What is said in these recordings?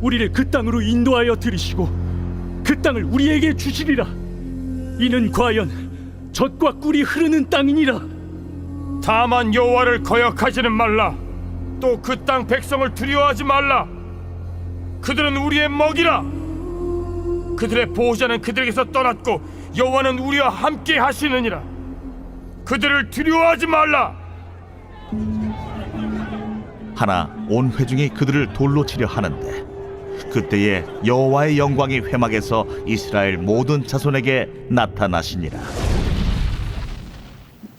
우리를 그 땅으로 인도하여 들이시고 그 땅을 우리에게 주시리라 이는 과연 젖과 꿀이 흐르는 땅이니라 다만 여호와를 거역하지는 말라. 또 그 땅 백성을 두려워하지 말라. 그들은 우리의 먹이라. 그들의 보호자는 그들에게서 떠났고 여호와는 우리와 함께 하시느니라. 그들을 두려워하지 말라. 하나 온 회중이 그들을 돌로 치려 하는데 그때에 여호와의 영광이 회막에서 이스라엘 모든 자손에게 나타나시니라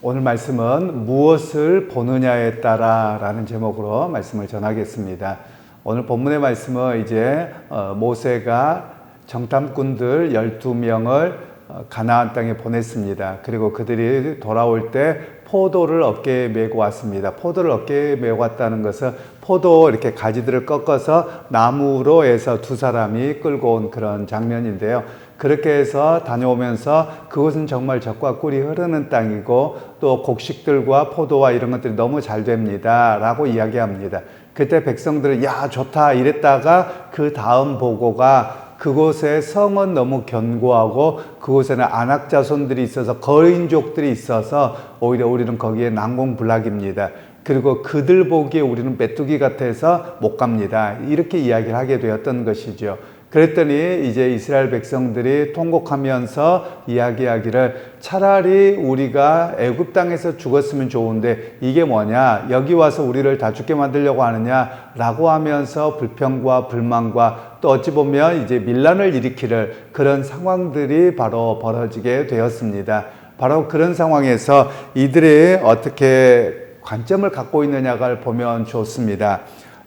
오늘 말씀은 무엇을 보느냐에 따라라는 제목으로 말씀을 전하겠습니다. 오늘 본문의 말씀은 이제 어, 모세가 정탐꾼들 12명을 어, 가나안 땅에 보냈습니다. 그리고 그들이 돌아올 때 포도를 어깨에 메고 왔습니다. 포도를 어깨에 메고 왔다는 것은 포도 이렇게 가지들을 꺾어서 나무로 해서 두 사람이 끌고 온 그런 장면인데요. 그렇게 해서 다녀오면서 그곳은 정말 젖과 꿀이 흐르는 땅이고 또 곡식들과 포도와 이런 것들이 너무 잘 됩니다. 라고 이야기합니다. 그때 백성들은 야, 좋다 이랬다가 그 다음 보고가 그곳의 성은 너무 견고하고 그곳에는 안악자손들이 있어서 거인족들이 있어서 오히려 우리는 거기에 난공불락입니다. 그리고 그들 보기에 우리는 메뚜기 같아서 못 갑니다. 이렇게 이야기를 하게 되었던 것이죠. 그랬더니 이제 이스라엘 백성들이 통곡하면서 이야기하기를 차라리 우리가 애굽 땅에서 죽었으면 좋은데 이게 뭐냐 여기 와서 우리를 다 죽게 만들려고 하느냐라고 하면서 불평과 불만과 또 어찌 보면 이제 밀란을 일으키를 그런 상황들이 바로 벌어지게 되었습니다. 바로 그런 상황에서 이들이 어떻게 관점을 갖고 있느냐를 보면 좋습니다.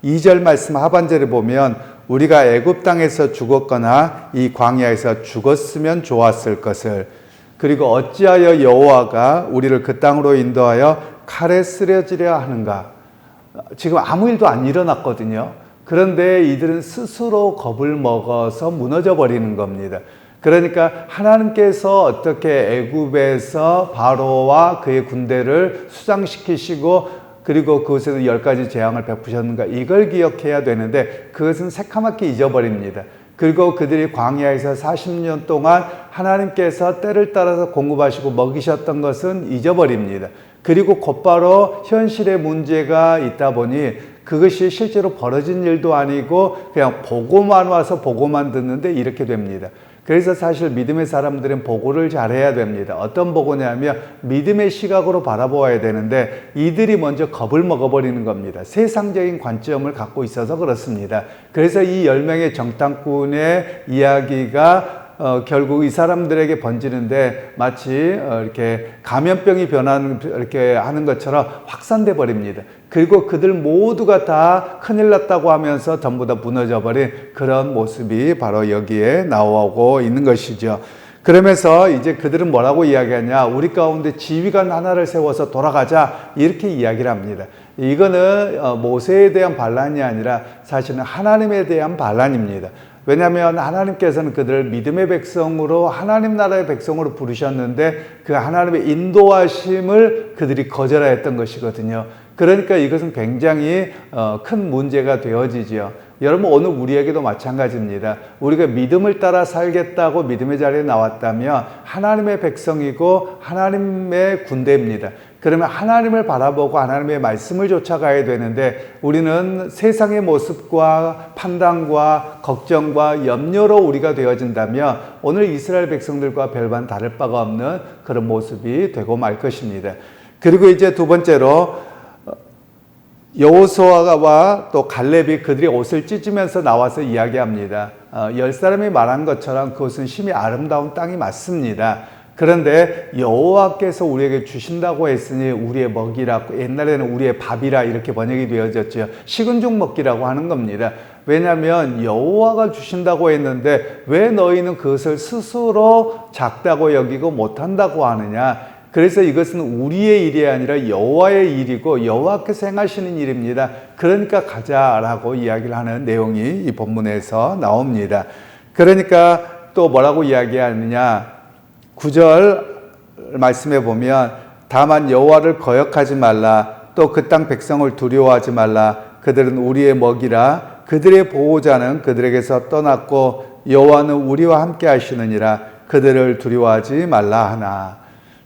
2절 말씀 하반절에 보면 우리가 애굽 땅에서 죽었거나 이 광야에서 죽었으면 좋았을 것을 그리고 어찌하여 여호와가 우리를 그 땅으로 인도하여 칼에 쓰려지려 하는가 지금 아무 일도 안 일어났거든요. 그런데 이들은 스스로 겁을 먹어서 무너져 버리는 겁니다. 그러니까 하나님께서 어떻게 애굽에서 바로와 그의 군대를 수장시키시고 그리고 그것에서 열 가지 재앙을 베푸셨는가 이걸 기억해야 되는데 그것은 새카맣게 잊어버립니다. 그리고 그들이 광야에서 40년 동안 하나님께서 때를 따라서 공급하시고 먹이셨던 것은 잊어버립니다. 그리고 곧바로 현실의 문제가 있다 보니 그것이 실제로 벌어진 일도 아니고 그냥 보고만 와서 보고만 듣는데 이렇게 됩니다. 그래서 사실 믿음의 사람들은 보고를 잘해야 됩니다. 어떤 보고냐면 믿음의 시각으로 바라보아야 되는데 이들이 먼저 겁을 먹어버리는 겁니다. 세상적인 관점을 갖고 있어서 그렇습니다. 그래서 이 10명의 정탐꾼의 이야기가 어, 결국 이 사람들에게 번지는데 마치 어, 이렇게 감염병이 변하는 이렇게 하는 것처럼 확산돼 버립니다. 그리고 그들 모두가 다 큰일 났다고 하면서 전부 다 무너져 버린 그런 모습이 바로 여기에 나오고 있는 것이죠. 그러면서 이제 그들은 뭐라고 이야기하냐? 우리 가운데 지휘관 하나를 세워서 돌아가자. 이렇게 이야기를 합니다. 이거는 어, 모세에 대한 반란이 아니라 사실은 하나님에 대한 반란입니다. 왜냐하면 하나님께서는 그들을 믿음의 백성으로 하나님 나라의 백성으로 부르셨는데 그 하나님의 인도하심을 그들이 거절하였던 것이거든요. 그러니까 이것은 굉장히 어, 큰 문제가 되어지지요. 여러분 오늘 우리에게도 마찬가지입니다. 우리가 믿음을 따라 살겠다고 믿음의 자리에 나왔다면 하나님의 백성이고 하나님의 군대입니다. 그러면 하나님을 바라보고 하나님의 말씀을 쫓아가야 되는데 우리는 세상의 모습과 판단과 걱정과 염려로 우리가 되어진다면 오늘 이스라엘 백성들과 별반 다를 바가 없는 그런 모습이 되고 말 것입니다. 그리고 이제 두 번째로 여호수아와 또 갈렙이 그들의 옷을 찢으면서 나와서 이야기합니다. 어, 열 사람이 말한 것처럼 그것은 심히 아름다운 땅이 맞습니다. 그런데 여호와께서 우리에게 주신다고 했으니 우리의 먹이라고 옛날에는 우리의 밥이라 이렇게 번역이 되어졌죠. 식은 죽 먹기라고 하는 겁니다. 왜냐하면 여호와가 주신다고 했는데 왜 너희는 그것을 스스로 작다고 여기고 못한다고 하느냐? 그래서 이것은 우리의 일이 아니라 여호와의 일이고 여호와께서 행하시는 일입니다. 그러니까 가자라고 이야기를 하는 내용이 이 본문에서 나옵니다. 그러니까 또 뭐라고 이야기하느냐? 9절 말씀해 보면 다만 여호와를 거역하지 말라 또 그 땅 백성을 두려워하지 말라 그들은 우리의 먹이라 그들의 보호자는 그들에게서 떠났고 여호와는 우리와 함께 하시느니라 그들을 두려워하지 말라 하나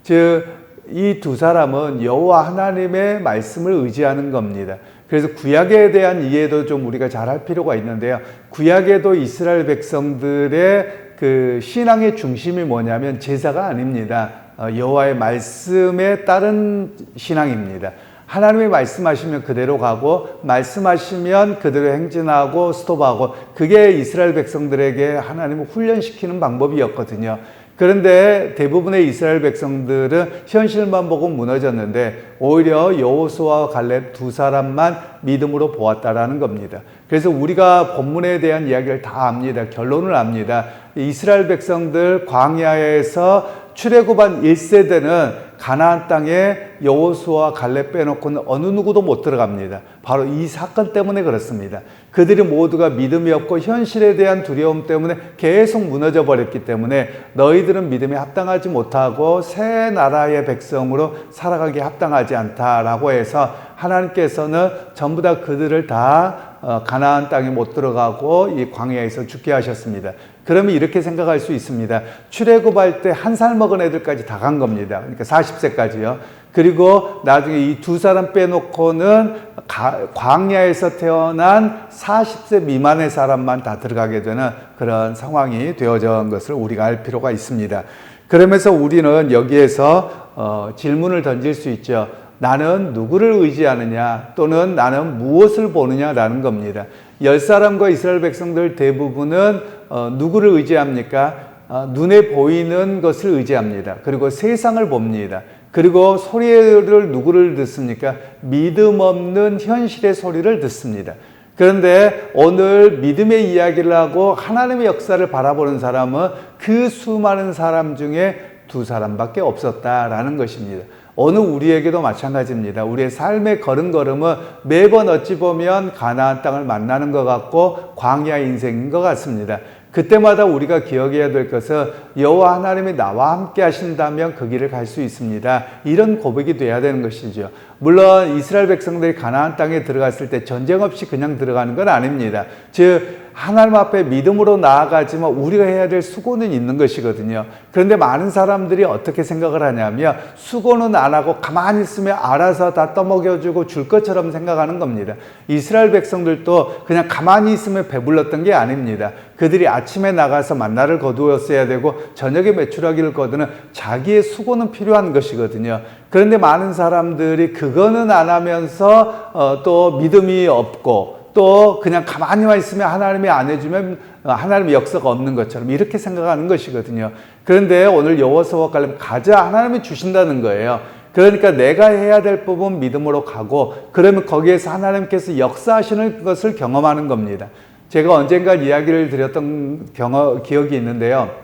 즉, 이 두 사람은 여호와 하나님의 말씀을 의지하는 겁니다. 그래서 구약에 대한 이해도 좀 우리가 잘 할 필요가 있는데요. 구약에도 이스라엘 백성들의 그 신앙의 중심이 뭐냐면 제사가 아닙니다. 어, 여호와의 말씀에 따른 신앙입니다. 하나님이 말씀하시면 그대로 가고 말씀하시면 그대로 행진하고 스톱하고 그게 이스라엘 백성들에게 하나님을 훈련시키는 방법이었거든요. 그런데 대부분의 이스라엘 백성들은 현실만 보고 무너졌는데 오히려 여호수아와 갈렙 두 사람만 믿음으로 보았다라는 겁니다. 그래서 우리가 본문에 대한 이야기를 다 압니다. 결론을 압니다. 이스라엘 백성들 광야에서 출애굽한 1세대는 가나안 땅에 여호수아 갈렙 빼놓고는 어느 누구도 못 들어갑니다. 바로 이 사건 때문에 그렇습니다. 그들이 모두가 믿음이 없고 현실에 대한 두려움 때문에 계속 무너져 버렸기 때문에 너희들은 믿음에 합당하지 못하고 새 나라의 백성으로 살아가기 합당하지 않다라고 해서 하나님께서는 전부 다 그들을 다 어, 가나안 땅에 못 들어가고 이 광야에서 죽게 하셨습니다. 그러면 이렇게 생각할 수 있습니다. 출애굽할 때 한 살 먹은 애들까지 다 간 겁니다. 그러니까 40세까지요. 그리고 나중에 이 두 사람 빼놓고는 가, 광야에서 태어난 40세 미만의 사람만 다 들어가게 되는 그런 상황이 되어져 온 것을 우리가 알 필요가 있습니다. 그러면서 우리는 여기에서 어, 질문을 던질 수 있죠. 나는 누구를 의지하느냐 또는 나는 무엇을 보느냐라는 겁니다. 열 사람과 이스라엘 백성들 대부분은 어, 누구를 의지합니까? 어, 눈에 보이는 것을 의지합니다. 그리고 세상을 봅니다. 그리고 소리를 누구를 듣습니까? 믿음 없는 현실의 소리를 듣습니다. 그런데 오늘 믿음의 이야기를 하고 하나님의 역사를 바라보는 사람은 그 수많은 사람 중에 두 사람밖에 없었다라는 것입니다. 어느 우리에게도 마찬가지입니다. 우리의 삶의 걸음걸음은 매번 어찌 보면 가나안 땅을 만나는 것 같고 광야 인생인 것 같습니다. 그때마다 우리가 기억해야 될 것은 여호와 하나님이 나와 함께 하신다면 그 길을 갈 수 있습니다. 이런 고백이 돼야 되는 것이죠. 물론 이스라엘 백성들이 가나안 땅에 들어갔을 때 전쟁 없이 그냥 들어가는 건 아닙니다. 즉 하나님 앞에 믿음으로 나아가지만 우리가 해야 될 수고는 있는 것이거든요. 그런데 많은 사람들이 어떻게 생각을 하냐면 수고는 안 하고 가만히 있으면 알아서 다 떠먹여주고 줄 것처럼 생각하는 겁니다. 이스라엘 백성들도 그냥 가만히 있으면 배불렀던 게 아닙니다. 그들이 아침에 나가서 만나를 거두었어야 되고 저녁에 매출하기를 거두는 자기의 수고는 필요한 것이거든요. 그런데 많은 사람들이 그거는 안 하면서 어, 또 믿음이 없고 또 그냥 가만히만 있으면 하나님이 안 해주면 하나님의 역사가 없는 것처럼 이렇게 생각하는 것이거든요. 그런데 오늘 여호수아와 갈렙 가자 하나님이 주신다는 거예요. 그러니까 내가 해야 될 부분 믿음으로 가고 그러면 거기에서 하나님께서 역사하시는 것을 경험하는 겁니다. 제가 언젠가 이야기를 드렸던 경험, 기억이 있는데요.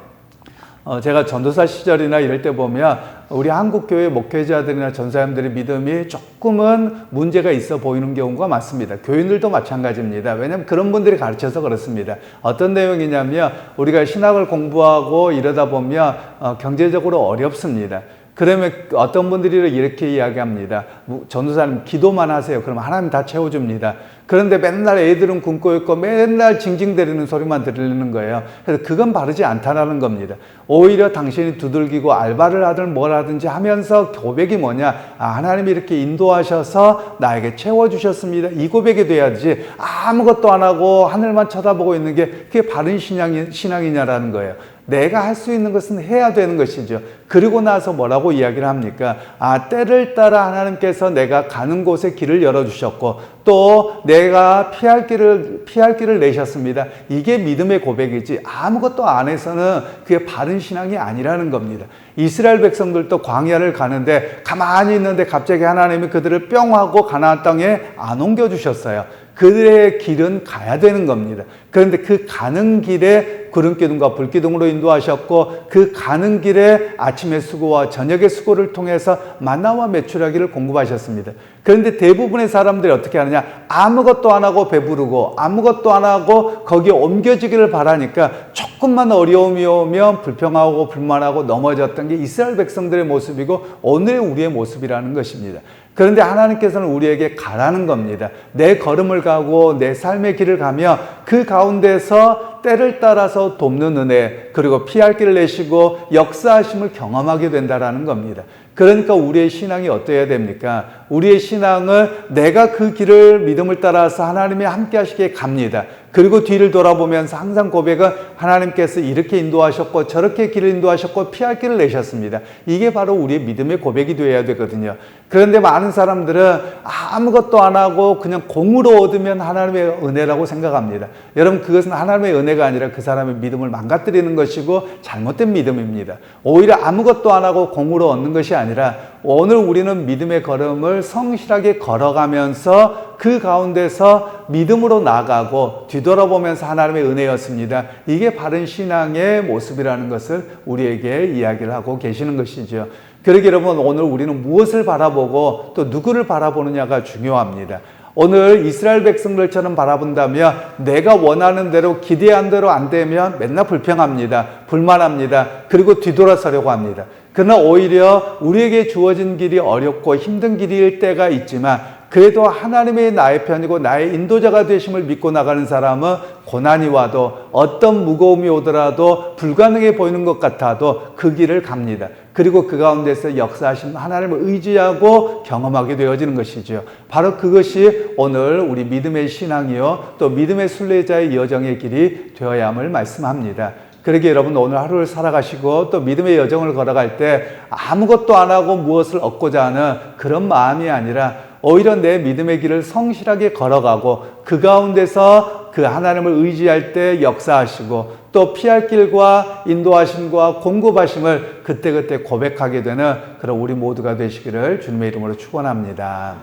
어, 제가 전도사 시절이나 이럴 때 보면 우리 한국교회 목회자들이나 전사님들의 믿음이 조금은 문제가 있어 보이는 경우가 많습니다. 교인들도 마찬가지입니다. 왜냐하면 그런 분들이 가르쳐서 그렇습니다. 어떤 내용이냐면 우리가 신학을 공부하고 이러다 보면 어, 경제적으로 어렵습니다. 그러면 어떤 분들이 이렇게 이야기합니다. 무- 전도사님 기도만 하세요. 그럼 하나님 다 채워줍니다. 그런데 맨날 애들은 굶고 있고 맨날 징징대리는 소리만 들리는 거예요. 그래서 그건 바르지 않다라는 겁니다. 오히려 당신이 두들기고 알바를 하든 뭘 하든지 하면서 고백이 뭐냐? 아, 하나님이 이렇게 인도하셔서 나에게 채워주셨습니다. 이 고백이 돼야지 아무것도 안 하고 하늘만 쳐다보고 있는 게 그게 바른 신앙이, 신앙이냐라는 거예요. 내가 할 수 있는 것은 해야 되는 것이죠. 그리고 나서 뭐라고 이야기를 합니까? 아, 때를 따라 하나님께서 내가 가는 곳에 길을 열어주셨고, 또 내가 피할 길을, 피할 길을 내셨습니다. 이게 믿음의 고백이지, 아무것도 안 해서는 그게 바른 신앙이 아니라는 겁니다. 이스라엘 백성들도 광야를 가는데 가만히 있는데 갑자기 하나님이 그들을 뿅 하고 가나안 땅에 안 옮겨주셨어요. 그들의 길은 가야 되는 겁니다. 그런데 그 가는 길에 구름 기둥과 불 기둥으로 인도하셨고 그 가는 길에 아침의 수고와 저녁의 수고를 통해서 만나와 메추라기를 공급하셨습니다. 그런데 대부분의 사람들이 어떻게 하느냐? 아무것도 안 하고 배부르고 아무것도 안 하고 거기에 옮겨지기를 바라니까 조금만 어려움이 오면 불평하고 불만하고 넘어졌던 게 이스라엘 백성들의 모습이고 오늘의 우리의 모습이라는 것입니다. 그런데 하나님께서는 우리에게 가라는 겁니다. 내 걸음을 가고 내 삶의 길을 가며 그 가운데서 때를 따라서 돕는 은혜 그리고 피할 길을 내시고 역사하심을 경험하게 된다라는 겁니다. 그러니까 우리의 신앙이 어떠해야 됩니까? 우리의 신앙은 내가 그 길을 믿음을 따라서 하나님이 함께 하시기에 갑니다. 그리고 뒤를 돌아보면서 항상 고백은 하나님께서 이렇게 인도하셨고 저렇게 길을 인도하셨고 피할 길을 내셨습니다. 이게 바로 우리의 믿음의 고백이 되어야 되거든요. 그런데 많은 사람들은 아무것도 안 하고 그냥 공으로 얻으면 하나님의 은혜라고 생각합니다. 여러분 그것은 하나님의 은혜가 아니라 그 사람의 믿음을 망가뜨리는 것이고 잘못된 믿음입니다. 오히려 아무것도 안 하고 공으로 얻는 것이 아니라 오늘 우리는 믿음의 걸음을 성실하게 걸어가면서 그 가운데서 믿음으로 나가고 뒤돌아보면서 하나님의 은혜였습니다. 이게 바른 신앙의 모습이라는 것을 우리에게 이야기를 하고 계시는 것이죠. 그러기 여러분 오늘 우리는 무엇을 바라보고 또 누구를 바라보느냐가 중요합니다. 오늘 이스라엘 백성들처럼 바라본다면 내가 원하는 대로 기대한 대로 안 되면 맨날 불평합니다. 불만합니다. 그리고 뒤돌아서려고 합니다. 그러나 오히려 우리에게 주어진 길이 어렵고 힘든 길일 때가 있지만 그래도 하나님의 나의 편이고 나의 인도자가 되심을 믿고 나가는 사람은 고난이 와도 어떤 무거움이 오더라도 불가능해 보이는 것 같아도 그 길을 갑니다. 그리고 그 가운데서 역사하신 하나님을 의지하고 경험하게 되어지는 것이죠. 바로 그것이 오늘 우리 믿음의 신앙이요 또 믿음의 순례자의 여정의 길이 되어야 함을 말씀합니다. 그러게 여러분 오늘 하루를 살아가시고 또 믿음의 여정을 걸어갈 때 아무것도 안 하고 무엇을 얻고자 하는 그런 마음이 아니라 오히려 내 믿음의 길을 성실하게 걸어가고 그 가운데서 그 하나님을 의지할 때 역사하시고 또 피할 길과 인도하심과 공급하심을 그때그때 고백하게 되는 그런 우리 모두가 되시기를 주님의 이름으로 축원합니다.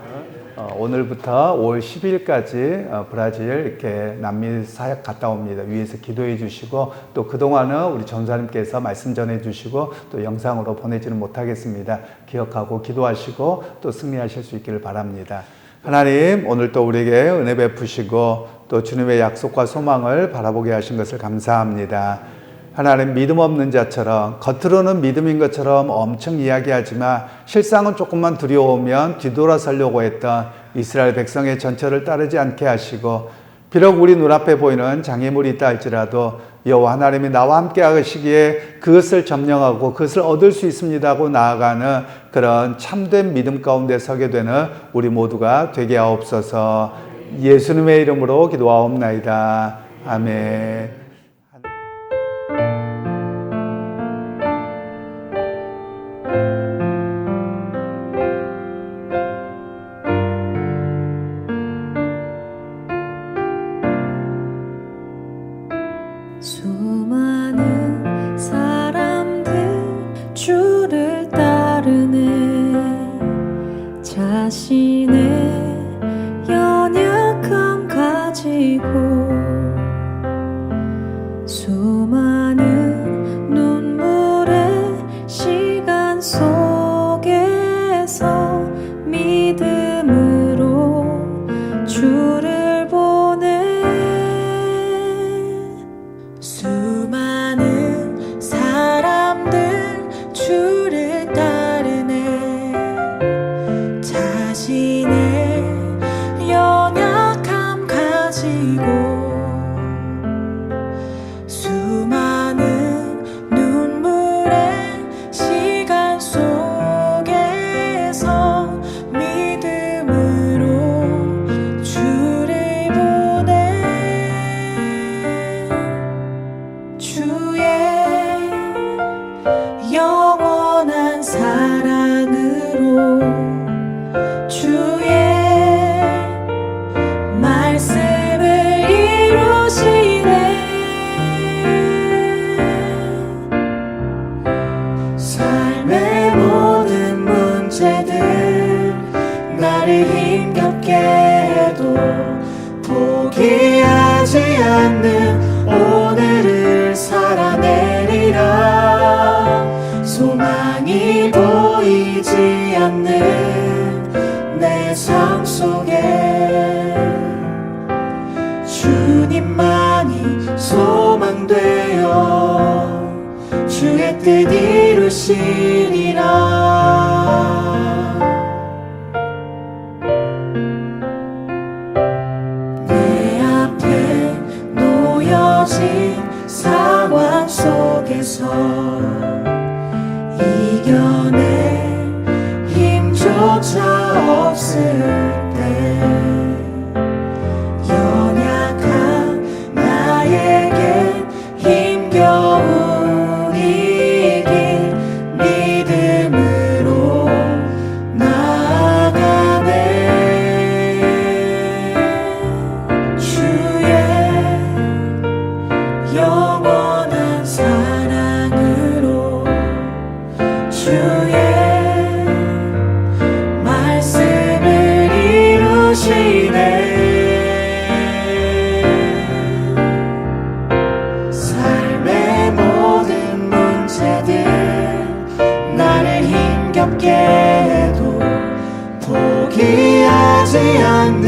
어, 오늘부터 5월 10일까지 어, 브라질 이렇게 남미 사역 갔다 옵니다. 위에서 기도해 주시고 또 그동안은 우리 전사님께서 말씀 전해 주시고 또 영상으로 보내지는 못하겠습니다. 기억하고 기도하시고 또 승리하실 수 있기를 바랍니다. 하나님 오늘 또 우리에게 은혜 베푸시고 또 주님의 약속과 소망을 바라보게 하신 것을 감사합니다. 하나님 믿음 없는 자처럼 겉으로는 믿음인 것처럼 엄청 이야기하지만 실상은 조금만 두려우면 뒤돌아서려고 했던 이스라엘 백성의 전철을 따르지 않게 하시고 비록 우리 눈앞에 보이는 장애물이 있다 할지라도 여호와 하나님이 나와 함께 하시기에 그것을 점령하고 그것을 얻을 수 있습니다 하고 나아가는 그런 참된 믿음 가운데 서게 되는 우리 모두가 되게 하옵소서 예수님의 이름으로 기도하옵나이다. 아멘. 수 않는 오늘을 살아내리라. 소망이 보이지 않는 내 삶 속에. 주님만이 소망되어 주의 뜻 이루시리 놓여진 상황 속에서 이겨낼 힘조차 없을 이루시네 삶의 모든 문제들 나를 힘겹게 해도 포기하지 않는